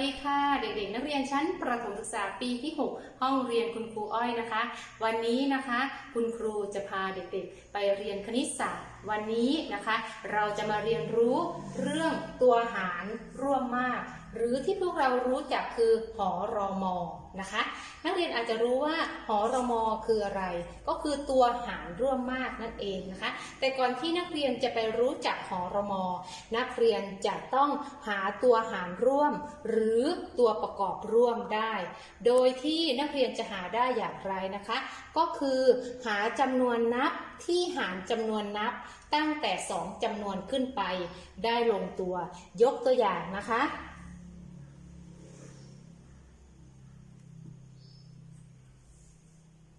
ดีค่ะ เด็กๆ นักเรียนชั้นประถมศึกษาปีที่ 6 ห้องเรียนคุณครูอ้อยนะคะ วันนี้นะคะ คุณครูจะพาเด็กๆ ไปเรียนคณิตศาสตร์ วันนี้นะคะ เราจะมาเรียนรู้เรื่องตัวหารร่วมมาก หรือที่พวกเรารู้จักคือหอรอมอนะคะ นักเรียนอาจจะรู้ว่าหอรมอคืออะไร ก็คือตัวหารร่วมมากนั่นเองนะคะ แต่ก่อนที่นักเรียนจะไปรู้จักหอรมอนักเรียนจะต้องหาตัวหารร่วม หรือตัวประกอบร่วมได้ โดยที่นักเรียนจะหาได้อย่างไรนะคะ ก็คือหาจำนวนนับที่หารจำนวนนับตั้งแต่ 2จำนวนขึ้นไปได้ลงตัว ยกตัวอย่างนะคะ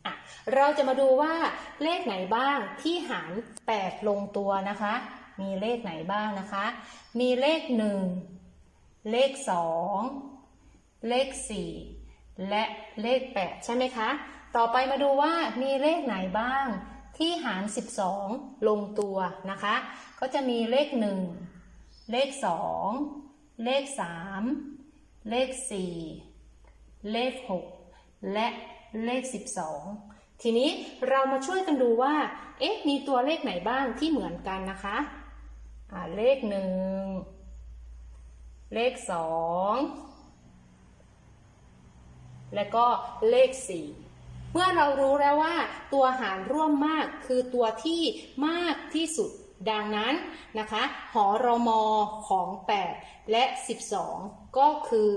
อะ เราจะมาดูว่าเลขไหนบ้างที่หาร 8 ลงตัวนะคะ มีเลขไหนบ้างนะคะ มีเลข 1 เลข 2 เลข 4 และเลข 8 ใช่ไหมคะ ต่อไปมาดูว่ามีเลขไหนบ้างที่หาร 12 ลงตัวนะคะ ก็จะมีเลข 1 เลข 2 เลข 3 เลข 4 เลข 6 และเลข 12 ทีนี้เรามาช่วยกันดูว่า เอ๊ะ มีตัวเลขไหนบ้างที่เหมือนกันนะคะอ่าเลขหนึ่ง เลขสอง และก็เลขสี่เมื่อเรารู้แล้วว่า ตัวหารร่วมมากคือตัวที่มากที่สุดดังนั้นนะคะ หอรมอของ 8 และ 12 ก็คือ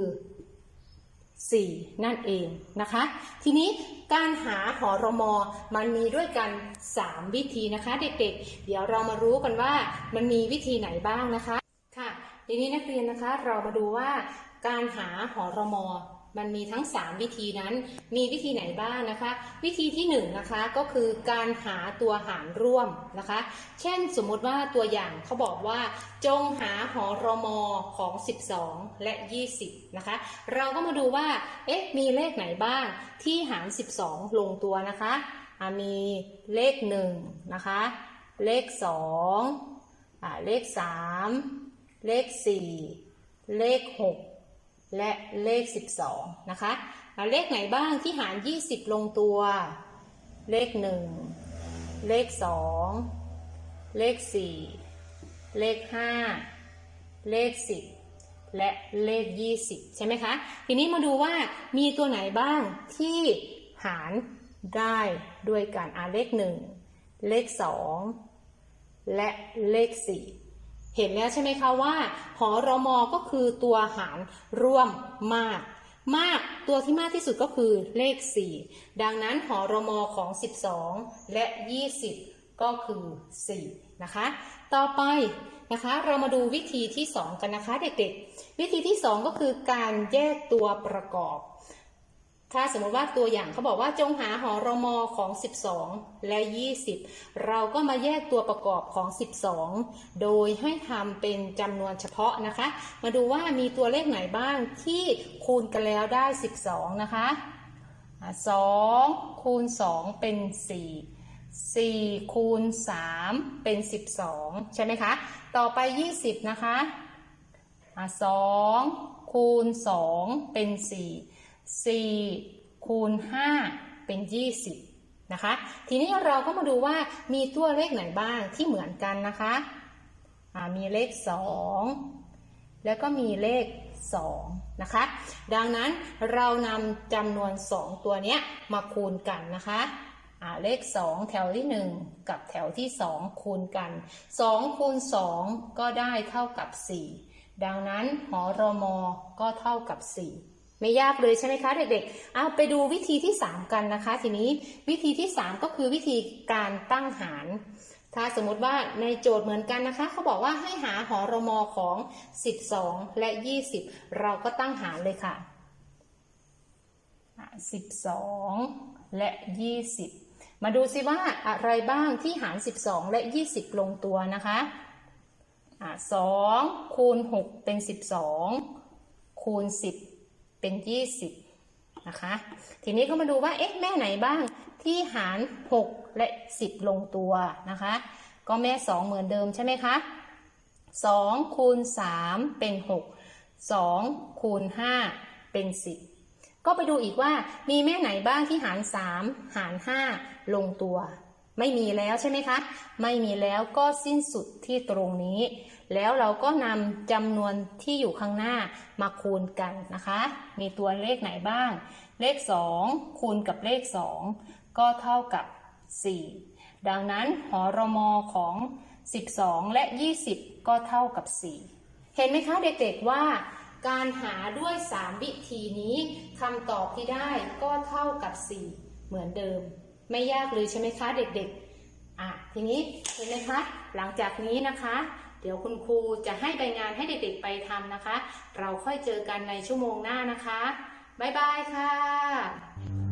4 นั่นเองนะคะ ทีนี้การหาหอรมอมันมีด้วยกัน 3 วิธีนะคะ เด็กๆ เดี๋ยวเรามารู้กันว่ามันมีวิธีไหนบ้างนะคะค่ะทีนี้นักเรียนนะคะเรามาดูว่า การหาหอรมอมันมีทั้ง 3 วิธีนั้น มีวิธีไหนบ้างนะคะ วิธีที่1นงนะคะก็คือการหาตัวหารร่วมนะคะ เช่นสมมุติว่าตัวอย่างเขาบอกว่า จงหาหอรมอของ 12 และ 20 นะคะ เราก็มาดูว่า เอ๊ะ มีเลขไหนบ้างที่หาร 12 ลงตัวนะคะอะมีเลข 1 นะคะ เลข2อ่าเลข 3 เลข 4 เลข 6 และเลข 12 นะคะอะเลขไหนบ้างที่หาร 20 ลงตัว เลข 1 เลข 2 เลข 4 เลข 5 เลข 10 และเลข 20 ใช่ไหมคะ ทีนี้มาดูว่ามีตัวไหนบ้างที่หารได้ด้วยการอ่านเลข 1 เลข 2 และเลข 4 เห็นแล้วใช่ไหมคะว่าหอรมอก็คือตัวหารร่วมมาก มากตัวที่มากที่สุดก็คือเลข 4 ดังนั้นหอรมอของ 12 และ 20 ก็คือ 4 นะคะ ต่อไปนะคะเรามาดูวิธีที่ 2 กันนะคะเด็กๆ วิธีที่ 2 ก็คือการแยกตัวประกอบ ถ้าสมมติว่าตัวอย่างเขาบอกว่าจงหาหอรมอของ 12 และ 20 เราก็มาแยกตัวประกอบของ 12 โดยให้ทำเป็นจำนวนเฉพาะนะคะ มาดูว่ามีตัวเลขไหนบ้างที่คูณกันแล้วได้ 12 นะคะอะ2คูณ 2 เป็น 4 4 คูณ 3 เป็น 12 ใช่ไหมคะ ต่อไป 20 นะคะอะ2คูณ 2 เป็น 4 4 คูณ 5 เป็น 20 นะคะ ทีนี้เราก็มาดูว่ามีตัวเลขไหนบ้างที่เหมือนกันนะคะมีเลข 2 แล้วก็มีเลข 2 นะคะ ดังนั้นเรานำจำนวน 2 ตัวนี้มาคูณกันนะคะเลข 2 แถวที่ 1 กับแถวที่ 2 คูณกัน 2 คูณ 2 ก็ได้เท่ากับ 4 ดังนั้นหอรมอก็เท่ากับ 4 ไม่ยากเลยใช่ไหมคะเด็กๆเอาไปดูวิธีที่ 3 กันนะคะ ทีนี้วิธีที่ 3 ก็คือวิธีการตั้งหาร ถ้าสมมติว่าในโจทย์เหมือนกันนะคะ เขาบอกว่าให้หาหอรมอของ 12 และ 20 เราก็ตั้งหารเลยค่ะ 12 และ 20 มาดูซิว่าอะไรบ้างที่หาร 12 และ 20 ลงตัวนะคะอะ2คูณ 6 เป็น 12 คูณ 10 เป็น 20 นะคะ ทีนี้ก็มาดูว่า เอ๊ะ แม่ไหนบ้างที่หาร 6 และ 10 ลงตัวนะคะ ก็แม่ 2 เหมือนเดิมใช่ไหมคะ2คูณ3เป็น 6 2คูณ5เป็น 10 ก็ไปดูอีกว่ามีแม่ไหนบ้างที่หาร 3 หาร 5 ลงตัว ไม่มีแล้วใช่ไหมคะ ไม่มีแล้วก็สิ้นสุดที่ตรงนี้ แล้วเราก็นำจำนวนที่อยู่ข้างหน้ามาคูณกันนะคะ มีตัวเลขไหนบ้าง เลข 2 คูณกับเลข 2 ก็เท่ากับ 4 ดังนั้นหอรมอของ 12 และ 20 ก็เท่ากับ 4 เห็นไหมคะเด็กๆว่าการหาด้วย 3 วิธีนี้คำตอบที่ได้ก็เท่ากับ 4 เหมือนเดิม ไม่ยากเลยใช่ไหมคะเด็กๆอะทีนี้เห็นไหมคะ หลังจากนี้นะคะ เดี๋ยวคุณครูจะให้ใบงานให้เด็กๆไปทำนะคะ เราค่อยเจอกันในชั่วโมงหน้านะคะ บ๊ายบายค่ะ